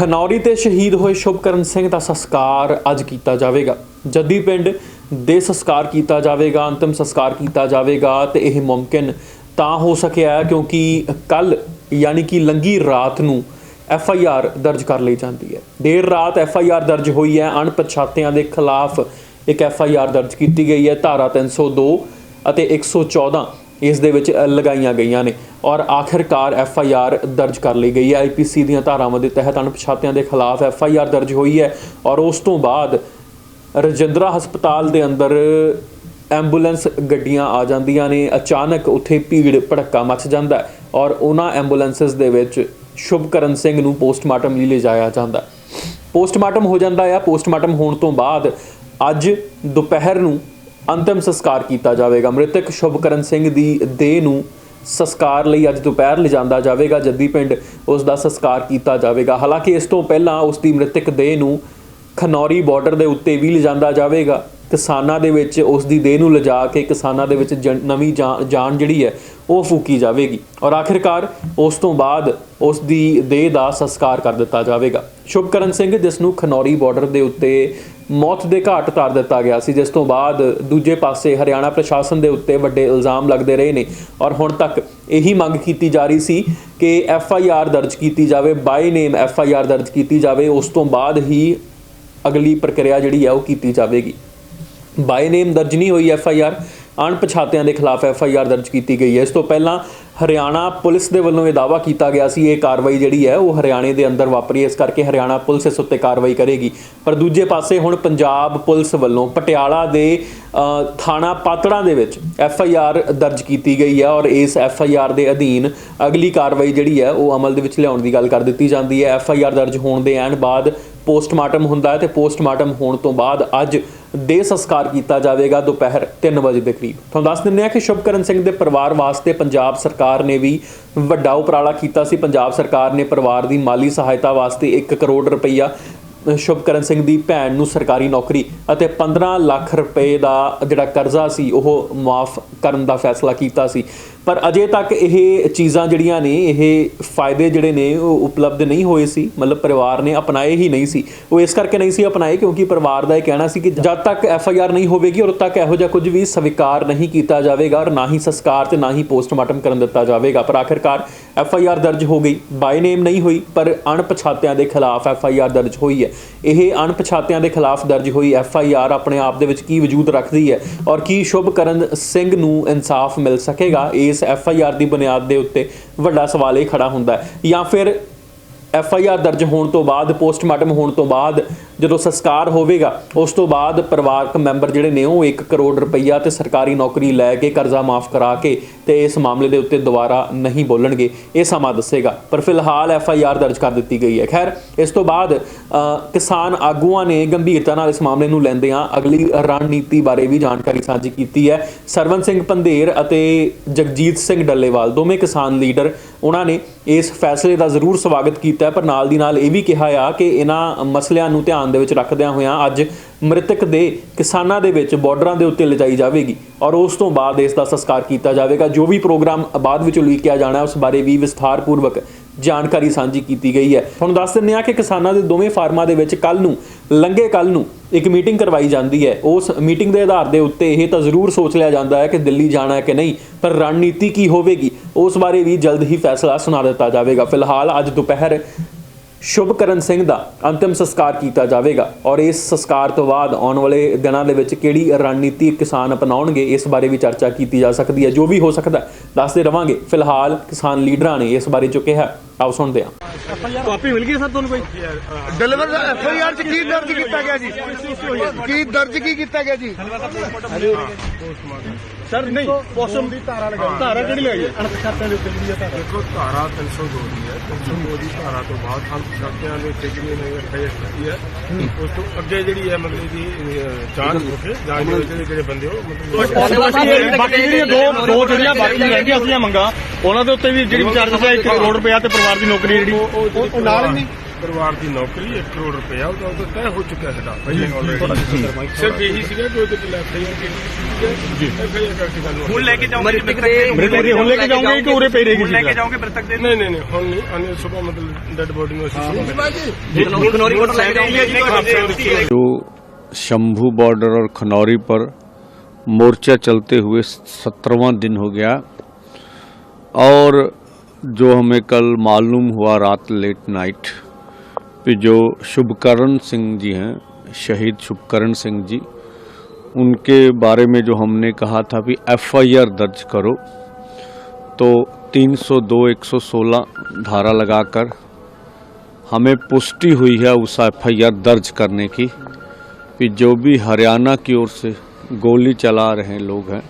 ਖਨੌਰੀ ਤੇ ਸ਼ਹੀਦ ਹੋਏ ਸ਼ੁਭਕਰਨ ਸਿੰਘ ਦਾ ਸੰਸਕਾਰ ਅੱਜ ਕੀਤਾ ਜਾਵੇਗਾ। ਜੱਦੀ ਪਿੰਡ ਦੇ ਸੰਸਕਾਰ ਕੀਤਾ ਜਾਵੇਗਾ, ਅੰਤਿਮ ਸੰਸਕਾਰ ਕੀਤਾ ਜਾਵੇਗਾ ਤੇ ਇਹ ਮੁਮਕਿਨ ਤਾਂ ਹੋ ਸਕਿਆ ਕਿਉਂਕਿ ਕੱਲ ਯਾਨੀ ਕਿ ਲੰਗੀ ਰਾਤ ਨੂੰ ਐਫ ਆਈ ਆਰ ਦਰਜ ਕਰ ਲਈ ਜਾਂਦੀ ਹੈ। ਦੇਰ ਰਾਤ ਐਫ ਆਈ ਆਰ ਦਰਜ ਹੋਈ ਹੈ, ਅਣਪਛਾਤਿਆਂ ਦੇ ਖਿਲਾਫ ਇੱਕ ਐਫ ਆਈ ਆਰ ਦਰਜ ਕੀਤੀ ਗਈ ਹੈ, ਧਾਰਾ 302 ਅਤੇ 114 ਇਸ ਦੇ ਵਿੱਚ ਲਗਾਈਆਂ ਗਈਆਂ ਨੇ। ਔਰ ਆਖਿਰਕਾਰ ਐਫ ਆਈ ਆਰ ਦਰਜ ਕਰ ਲਈ ਗਈ ਹੈ। ਆਈ ਪੀ ਸੀ ਦੀਆਂ ਧਾਰਾਵਾਂ ਦੇ ਤਹਿਤ ਅਣਪਛਾਤਿਆਂ ਦੇ ਖਿਲਾਫ ਐਫ ਆਈ ਆਰ ਦਰਜ ਹੋਈ ਹੈ। ਔਰ ਉਸ ਤੋਂ ਬਾਅਦ ਰਜਿੰਦਰਾ ਹਸਪਤਾਲ ਦੇ ਅੰਦਰ ਐਂਬੂਲੈਂਸ ਗੱਡੀਆਂ ਆ ਜਾਂਦੀਆਂ ਨੇ। ਅਚਾਨਕ ਉੱਥੇ ਭੀੜ, ਭੜੱਕਾ ਮਚ ਜਾਂਦਾ ਔਰ ਉਹਨਾਂ ਐਂਬੂਲੈਂਸਸ ਦੇ ਵਿੱਚ ਸ਼ੁਭਕਰਨ ਸਿੰਘ ਨੂੰ ਪੋਸਟਮਾਰਟਮ ਲਈ ਲਿਜਾਇਆ ਜਾਂਦਾ ਪੋਸਟਮਾਰਟਮ ਹੋ ਜਾਂਦਾ ਆ ਪੋਸਟਮਾਰਟਮ ਹੋਣ ਤੋਂ ਬਾਅਦ ਅੱਜ ਦੁਪਹਿਰ ਨੂੰ ਅੰਤਿਮ ਸੰਸਕਾਰ ਕੀਤਾ ਜਾਵੇਗਾ। ਮ੍ਰਿਤਕ ਸ਼ੁਭਕਰਨ ਸਿੰਘ ਦੀ ਦੇਹ ਨੂੰ ਸੰਸਕਾਰ ਲਈ ਅੱਜ ਦੁਪਹਿਰ ਲਿਜਾਂਦਾ ਜਾਵੇਗਾ। ਜੱਦੀ ਪਿੰਡ ਉਸ ਦਾ ਸੰਸਕਾਰ ਕੀਤਾ ਜਾਵੇਗਾ। ਹਾਲਾਂਕਿ ਇਸ ਤੋਂ ਪਹਿਲਾਂ ਉਸ ਦੀ ਮ੍ਰਿਤਕ ਦੇਹ ਨੂੰ ਖਨੌਰੀ ਬਾਰਡਰ ਦੇ ਉੱਤੇ ਵੀ ਲਿਜਾਂਦਾ ਜਾਵੇਗਾ। ਕਿਸਾਨਾਂ ਦੇ ਵਿੱਚ ਉਸ ਦੀ ਦੇਹ ਨੂੰ ਲਿਜਾ ਕੇ ਕਿਸਾਨਾਂ ਦੇ ਵਿੱਚ ਜਨ- ਨਵੀਂ ਜਾਨ ਜਾਨ ਜਿਹੜੀ ਹੈ, ਉਹ ਫੂਕੀ ਜਾਵੇਗੀ। ਔਰ ਆਖਿਰਕਾਰ ਉਸ ਤੋਂ ਬਾਅਦ ਉਸ ਦੀ ਦੇਹ ਦਾ ਸੰਸਕਾਰ ਕਰ ਦਿੱਤਾ ਜਾਵੇਗਾ। ਸ਼ੁਭਕਰਨ ਸਿੰਘ, ਜਿਸ ਨੂੰ ਖਨੌਰੀ ਬਾਰਡਰ ਦੇ ਉੱਤੇ ਮੌਤ ਦੇ ਘਾਟ ਉਤਾਰ ਦਿੱਤਾ ਗਿਆ ਸੀ, ਜਿਸ ਤੋਂ ਬਾਅਦ ਦੂਜੇ ਪਾਸੇ ਹਰਿਆਣਾ ਪ੍ਰਸ਼ਾਸਨ ਦੇ ਉੱਤੇ ਵੱਡੇ ਇਲਜ਼ਾਮ ਲੱਗਦੇ ਰਹੇ ਨੇ। ਔਰ ਹੁਣ ਤੱਕ ਇਹੀ ਮੰਗ ਕੀਤੀ ਜਾ ਰਹੀ ਸੀ ਕਿ ਐਫ ਆਈ ਆਰ ਦਰਜ ਕੀਤੀ ਜਾਵੇ ਬਾਈ ਨੇਮ ਐਫ ਆਈ ਆਰ ਦਰਜ ਕੀਤੀ ਜਾਵੇ, ਉਸ ਤੋਂ ਬਾਅਦ ਹੀ ਅਗਲੀ ਪ੍ਰਕਿਰਿਆ ਜਿਹੜੀ ਹੈ ਉਹ ਕੀਤੀ ਜਾਵੇਗੀ। ਬਾਈ ਨੇਮ ਦਰਜ ਨਹੀਂ ਹੋਈ ਐਫ ਆਈ ਆਰ। ਅਣਪਛਾਤਿਆਂ ਦੇ ਖਿਲਾਫ ਐਫ ਆਈ ਆਰ ਦਰਜ ਕੀਤੀ ਗਈ ਹੈ। ਇਸ ਤੋਂ ਪਹਿਲਾਂ ਹਰਿਆਣਾ ਪੁਲਿਸ ਦੇ ਵੱਲੋਂ ਇਹ ਦਾਅਵਾ ਕੀਤਾ ਗਿਆ ਸੀ, ਇਹ ਕਾਰਵਾਈ ਜਿਹੜੀ ਹੈ ਉਹ ਹਰਿਆਣੇ ਦੇ ਅੰਦਰ ਵਾਪਰੀ ਇਸ ਕਰਕੇ ਹਰਿਆਣਾ ਪੁਲਿਸ ਇਸ ਉੱਤੇ ਕਾਰਵਾਈ ਕਰੇਗੀ। ਪਰ ਦੂਜੇ ਪਾਸੇ ਹੁਣ ਪੰਜਾਬ ਪੁਲਿਸ ਵੱਲੋਂ ਪਟਿਆਲਾ ਦੇ ਥਾਣਾ ਪਾਤੜਾਂ ਦੇ ਵਿੱਚ ਐਫ ਆਈ ਆਰ ਦਰਜ ਕੀਤੀ ਗਈ ਹੈ ਔਰ ਇਸ ਐਫ ਆਈ ਆਰ ਦੇ ਅਧੀਨ ਅਗਲੀ ਕਾਰਵਾਈ ਜਿਹੜੀ ਹੈ ਉਹ ਅਮਲ ਦੇ ਵਿੱਚ ਲਿਆਉਣ ਦੀ ਗੱਲ ਕਰ ਦਿੱਤੀ ਜਾਂਦੀ ਹੈ। ਐਫ ਆਈ ਆਰ ਦਰਜ ਹੋਣ ਦੇ ਐਨ ਬਾਅਦ ਪੋਸਟਮਾਰਟਮ ਹੁੰਦਾ ਹੈ ਤੇ ਪੋਸਟਮਾਰਟਮ ਹੋਣ ਤੋਂ ਬਾਅਦ ਅੱਜ ਦੇ ਸੰਸਕਾਰ ਕੀਤਾ ਜਾਵੇਗਾ ਦੁਪਹਿਰ 3 ਵਜੇ ਦੇ ਕਰੀਬ। ਤੁਹਾਨੂੰ ਦੱਸ ਦਿੰਦੇ ਹਾਂ ਕਿ ਸ਼ੁਭਕਰਨ ਸਿੰਘ ਦੇ ਪਰਿਵਾਰ ਵਾਸਤੇ ਪੰਜਾਬ ਸਰਕਾਰ ਨੇ ਵੀ ਵੱਡਾ ਉਪਰਾਲਾ ਕੀਤਾ ਸੀ। ਪੰਜਾਬ ਸਰਕਾਰ ਨੇ ਪਰਿਵਾਰ ਦੀ ਮਾਲੀ ਸਹਾਇਤਾ ਵਾਸਤੇ 1 ਕਰੋੜ ਰੁਪਈਆ ਸ਼ੁਭਕਰਨ ਸਿੰਘ ਦੀ ਭੈਣ ਨੂੰ ਸਰਕਾਰੀ ਨੌਕਰੀ ਅਤੇ 15 ਲੱਖ ਰੁਪਏ ਦਾ ਜਿਹੜਾ ਕਰਜ਼ਾ ਸੀ, ਉਹ ਮਾਫ ਕਰਨ ਦਾ ਫੈਸਲਾ ਕੀਤਾ ਸੀ। ਪਰ ਅਜੇ ਤੱਕ ਇਹ ਚੀਜ਼ਾਂ ਜਿਹੜੀਆਂ ਨੇ, ਇਹ ਫਾਇਦੇ ਜਿਹੜੇ ਨੇ, ਉਹ ਉਪਲਬਧ ਨਹੀਂ ਹੋਏ ਸੀ। ਮਤਲਬ ਪਰਿਵਾਰ ਨੇ ਅਪਣਾਏ ਹੀ ਨਹੀਂ ਸੀ। ਉਹ ਇਸ ਕਰਕੇ ਨਹੀਂ ਸੀ ਅਪਣਾਏ, ਕਿਉਂਕਿ ਪਰਿਵਾਰ ਦਾ ਇਹ ਕਹਿਣਾ ਸੀ ਕਿ ਜਦ ਤੱਕ ਐਫ ਆਈ ਆਰ ਨਹੀਂ ਹੋਵੇਗੀ, ਉਦੋਂ ਤੱਕ ਇਹੋ ਜਿਹਾ ਕੁਝ ਵੀ ਸਵੀਕਾਰ ਨਹੀਂ ਕੀਤਾ ਜਾਵੇਗਾ ਔਰ ਨਾ ਹੀ ਸੰਸਕਾਰ ਤੇ ਨਾ ਹੀ ਪੋਸਟਮਾਰਟਮ ਕਰਨ ਦਿੱਤਾ ਜਾਵੇਗਾ। ਪਰ ਆਖਿਰਕਾਰ ਐਫ ਆਈ ਆਰ ਦਰਜ ਹੋ ਗਈ। ਬਾਈ ਨੇਮ ਨਹੀਂ ਹੋਈ, ਪਰ ਅਣਪਛਾਤਿਆਂ ਦੇ ਖਿਲਾਫ ਐਫ ਆਈ ਆਰ ਦਰਜ ਹੋਈ ਹੈ। ਇਹ ਅਣਪਛਾਤਿਆਂ ਦੇ ਖਿਲਾਫ ਦਰਜ ਹੋਈ ਐਫ ਆਈ ਆਰ ਆਪਣੇ ਆਪ ਦੇ ਵਿੱਚ ਕੀ ਵਜੂਦ ਰੱਖਦੀ ਹੈ ਔਰ ਕੀ ਸ਼ੁਭ ਕਰਨ ਸਿੰਘ ਨੂੰ ਇਨਸਾਫ ਮਿਲ ਸਕੇਗਾ, ਇਹ ਇਸ ਐਫ ਆਈ ਆਰ ਦੀ ਬੁਨਿਆਦ ਦੇ ਉੱਤੇ ਵੱਡਾ ਸਵਾਲ ਇਹ ਖੜਾ ਹੁੰਦਾ ਹੈ ਜਾਂ ਫਿਰ ਐਫ ਆਈ ਆਰ ਦਰਜ ਹੋਣ ਤੋਂ ਬਾਅਦ, ਪੋਸਟਮਾਰਟਮ ਹੋਣ ਤੋਂ ਬਾਅਦ ਜਦੋਂ ਸੰਸਕਾਰ ਹੋਵੇਗਾ, ਉਸ ਤੋਂ ਬਾਅਦ ਪਰਿਵਾਰਕ ਮੈਂਬਰ ਜਿਹੜੇ ਨੇ ਉਹ 1 ਕਰੋੜ ਰੁਪਈਆ ਤੇ ਸਰਕਾਰੀ ਨੌਕਰੀ ਲੈ ਕੇ ਕਰਜ਼ਾ ਮਾਫ ਕਰਾ ਕੇ ਤੇ ਇਸ ਮਾਮਲੇ ਦੇ ਉੱਤੇ ਦੁਬਾਰਾ ਨਹੀਂ ਬੋਲਣਗੇ, ਇਹ ਸਮਾਂ ਦੱਸੇਗਾ। ਪਰ ਫਿਲਹਾਲ ਐਫ ਆਈ ਆਰ ਦਰਜ ਕਰ ਦਿੱਤੀ ਗਈ ਹੈ। ਖੈਰ, ਇਸ ਤੋਂ ਬਾਅਦ ਕਿਸਾਨ ਆਗੂਆਂ ਨੇ ਗੰਭੀਰਤਾ ਨਾਲ ਇਸ ਮਾਮਲੇ ਨੂੰ ਲੈਂਦਿਆਂ ਅਗਲੀ ਰਣਨੀਤੀ ਬਾਰੇ ਵੀ ਜਾਣਕਾਰੀ ਸਾਂਝੀ ਕੀਤੀ ਹੈ। ਸਰਵਨ ਸਿੰਘ ਪੰਧੇਰ ਅਤੇ ਜਗਜੀਤ ਸਿੰਘ ਡੱਲੇਵਾਲ, ਦੋਵੇਂ ਕਿਸਾਨ ਲੀਡਰ, ਉਹਨਾਂ ਨੇ ਇਸ ਫੈਸਲੇ ਦਾ ਜ਼ਰੂਰ ਸਵਾਗਤ ਕੀਤਾ ਪਰ ਨਾਲ ਦੀ ਨਾਲ ਇਹ ਵੀ ਕਿਹਾ ਆ ਕਿ ਇਹਨਾਂ ਮਸਲਿਆਂ ਨੂੰ ਧਿਆਨ ਦੇ ਵਿੱਚ ਰੱਖਦਿਆਂ ਹੋਇਆਂ ਅੱਜ ਮ੍ਰਿਤਕ ਦੇ ਕਿਸਾਨਾਂ ਦੇ ਵਿੱਚ ਬਾਰਡਰਾਂ ਦੇ ਉੱਤੇ ਲਿਜਾਈ ਜਾਵੇਗੀ ਔਰ ਉਸ ਤੋਂ ਬਾਅਦ ਇਸ ਦਾ ਸੰਸਕਾਰ ਕੀਤਾ ਜਾਵੇਗਾ। ਜੋ ਵੀ ਪ੍ਰੋਗਰਾਮ ਬਾਅਦ ਵਿੱਚ ਉਲੀਕਿਆ ਜਾਣਾ, ਉਸ ਬਾਰੇ ਵੀ ਵਿਸਥਾਰਪੂਰਵਕ ਜਾਣਕਾਰੀ ਸਾਂਝੀ ਕੀਤੀ ਗਈ ਹੈ। ਤੁਹਾਨੂੰ ਦੱਸ ਦਿੰਦੇ ਹਾਂ ਕਿ ਕਿਸਾਨਾਂ ਦੇ ਦੋਵੇਂ ਫਾਰਮਾਂ ਦੇ ਵਿੱਚ ਕੱਲ ਨੂੰ ਲੰਗੇ ਕੱਲ ਨੂੰ ਇੱਕ ਮੀਟਿੰਗ ਕਰਵਾਈ ਜਾਂਦੀ ਹੈ। ਉਸ ਮੀਟਿੰਗ ਦੇ ਆਧਾਰ ਦੇ ਉੱਤੇ ਇਹ ਤਾਂ ਜ਼ਰੂਰ ਸੋਚ ਲਿਆ ਜਾਂਦਾ ਹੈ ਕਿ ਦਿੱਲੀ ਜਾਣਾ ਹੈ ਕਿ ਨਹੀਂ, ਪਰ ਰਣਨੀਤੀ ਕੀ ਹੋਵੇਗੀ, ਉਸ ਬਾਰੇ ਵੀ ਜਲਦ ਹੀ ਫੈਸਲਾ ਸੁਣਾ ਦਿੱਤਾ ਜਾਵੇਗਾ। ਫਿਲਹਾਲ ਅੱਜ ਦੁਪਹਿਰ ਸ਼ੁਭਕਰਨ ਸਿੰਘ ਦਾ ਅੰਤਿਮ ਸੰਸਕਾਰ ਕੀਤਾ ਜਾਵੇਗਾ ਔਰ ਇਸ ਸੰਸਕਾਰ ਤੋਂ ਬਾਅਦ ਆਉਣ ਵਾਲੇ ਦਿਨਾਂ ਦੇ ਵਿੱਚ ਕਿਹੜੀ ਰਣਨੀਤੀ ਕਿਸਾਨ ਅਪਣਾਉਣਗੇ, ਇਸ ਬਾਰੇ ਵੀ ਚਰਚਾ ਕੀਤੀ ਜਾ ਸਕਦੀ ਹੈ। ਜੋ ਵੀ ਹੋ ਸਕਦਾ ਦੱਸਦੇ ਰਵਾਂਗੇ। ਫਿਲਹਾਲ ਕਿਸਾਨ ਲੀਡਰਾਂ ਨੇ ਇਸ ਬਾਰੇ ਜੋ ਕਿਹਾ। ਆਓ ਸੁਣਦੇ ਹਾਂ। ਕਾਪੀ ਮਿਲ ਗਈ ਸਰ ਤੁਹਾਨੂੰ ਕੋਈ? ਡਿਲੀਵਰ ਐਫ ਆਈ ਆਰ ਚ ਕੀ ਦਰਜ ਕੀਤਾ ਗਿਆ ਜੀ? ਕੀ ਦਰਜ ਕੀ ਕੀਤਾ ਗਿਆ ਜੀ? ਸਰ ਨਹੀਂ ਪੋਸਟਮ ਦੀ ਧਾਰਾ ਲਗਾਈ ਧਾਰਾ ਕਿਹੜੀ ਲਗਾਈ ਹੈ? ਅਣਪਛਾਤਿਆਂ ਦੇ ਉੱਤੇ ਜਿਹੜੀ ਧਾਰਾ। ਦੇਖੋ ਧਾਰਾ 302 ਦੀ ਹੈ। 302 ਦੀ ਧਾਰਾ ਤੋਂ ਬਾਅਦ ਹਮ ਸਾਥੀਆਂ ਨੇ ਟਿਕਣੀ ਨਹੀਂ ਰੱਖਿਆ ਕੀਤੀ ਹੈ। ਉਸ ਤੋਂ ਅੱਗੇ ਜਿਹੜੀ ਹੈ ਮਤਲਬ ਦੀ ਅਹ, ਜਾਂਚ ਹੋ ਕੇ ਜਾਂਚ ਦੇ ਵਿੱਚ ਜਿਹੜੇ ਜਿਹੜੇ ਬੰਦੇ ਹੋ ਮਤਲਬ ਬਾਕੀ ਜਿਹੜੀਆਂ ਦੋ ਦੋ ਜਿਹੜੀਆਂ ਬਾਕੀ ਰਹਿੰਦੀਆਂ ਸੀਆਂ ਮੰਗਾ ਉਹਨਾਂ ਦੇ ਉੱਤੇ ਵੀ ਜਿਹੜੀ ਵਿਚਾਰ ਦੱਸਿਆ 1 ਕਰੋੜ ਰੁਪਇਆ ਤੇ ਪਰਿਵਾਰ ਦੀ ਨੌਕਰੀ ਜਿਹੜੀ ਉਹ ਨਾਲ ਨਹੀਂ ਪਰਿਵਾਰ ਦੀ ਨੌਕਰੀ 1 ਕਰੋੜ ਰੁਪਇਆ ਉਹਦਾ ਉਹਦਾ ਤੈਅ ਹੋ ਚੁੱਕਿਆ ਸਾਡਾ ਪਹਿਲੇ ਆਲਰੇਡੀ ਸਿਰਫ ਇਹੀ ਸੀਗਾ ਕਿ ਉਹਦੇ ਕੋਲ ਐਫ ਆਈ ਆਰ ਕੀਤੀ ਜੀ ਐਫ ਆਈ ਆਰ ਕਰਕੇ ਸਾਨੂੰ ਹੁਣ ਲੈ ਕੇ ਜਾਓਗੇ ਮ੍ਰਿਤਕ ਦੇ ਹੁਣ ਲੈ ਕੇ ਜਾਓਗੇ ਕਿ ਉਰੇ ਪਈ ਰਹੇਗੀ ਹੁਣ ਲੈ ਕੇ ਜਾਓਗੇ ਮ੍ਰਿਤਕ ਦੇ ਨਹੀਂ ਨਹੀਂ ਨਹੀਂ ਹੁਣ ਨਹੀਂ ਅਨੇ ਸਵੇਰ ਮਤਲਬ ਡੈਡ ਬੋਡੀ ਨੂੰ ਅਸੀਂ ਸੁਬਾਹ ਖਨੌਰੀ ਕੋਲ ਲੈ ਜਾਓਗੇ ਜੀ जो शंभू बॉर्डर और खनौरी पर मोर्चा चलते हुए सत्रहवां दिन हो गया और जो हमें कल मालूम हुआ रात लेट नाइट पे जो शुभकरण सिंह जी हैं, शहीद शुभकरण सिंह जी, उनके बारे में जो हमने कहा था कि एफआईआर दर्ज करो तो 302 116 धारा लगाकर हमें पुष्टि हुई है उस एफआईआर दर्ज करने की, कि जो भी हरियाणा की ओर से गोली चला रहे लोग हैं,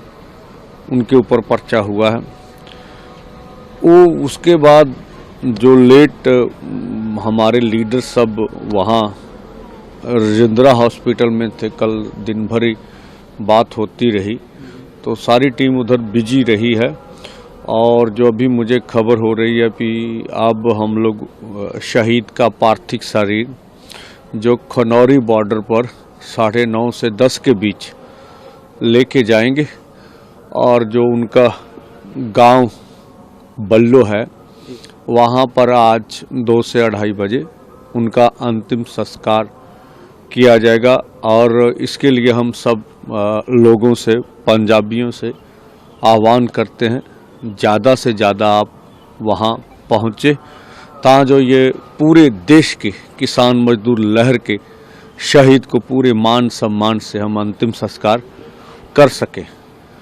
उनके ऊपर पर्चा हुआ है। वो उसके बाद जो लेट हमारे लीडर सब वहाँ, रजिंद्रा हॉस्पिटल में थे, कल दिन भर ही बात होती रही। तो सारी टीम उधर बिज़ी रही है। और जो अभी मुझे खबर हो रही है कि अब हम लोग शहीद का पार्थिव शरीर, जो खनौरी बॉर्डर पर साढ़े नौ से दस के बीच लेके जाएँगे। और जो उनका गाँव बल्लो है। वहाँ पर आज दो से अढ़ाई बजे उनका अंतिम संस्कार किया जाएगा और इसके लिए हम सब लोगों से, पंजाबियों से आह्वान करते हैं, ज़्यादा से ज़्यादा आप वहाँ पहुँचे ता जो ये पूरे देश के किसान मजदूर लहर के शहीद को पूरे मान सम्मान से हम अंतिम संस्कार कर सकें।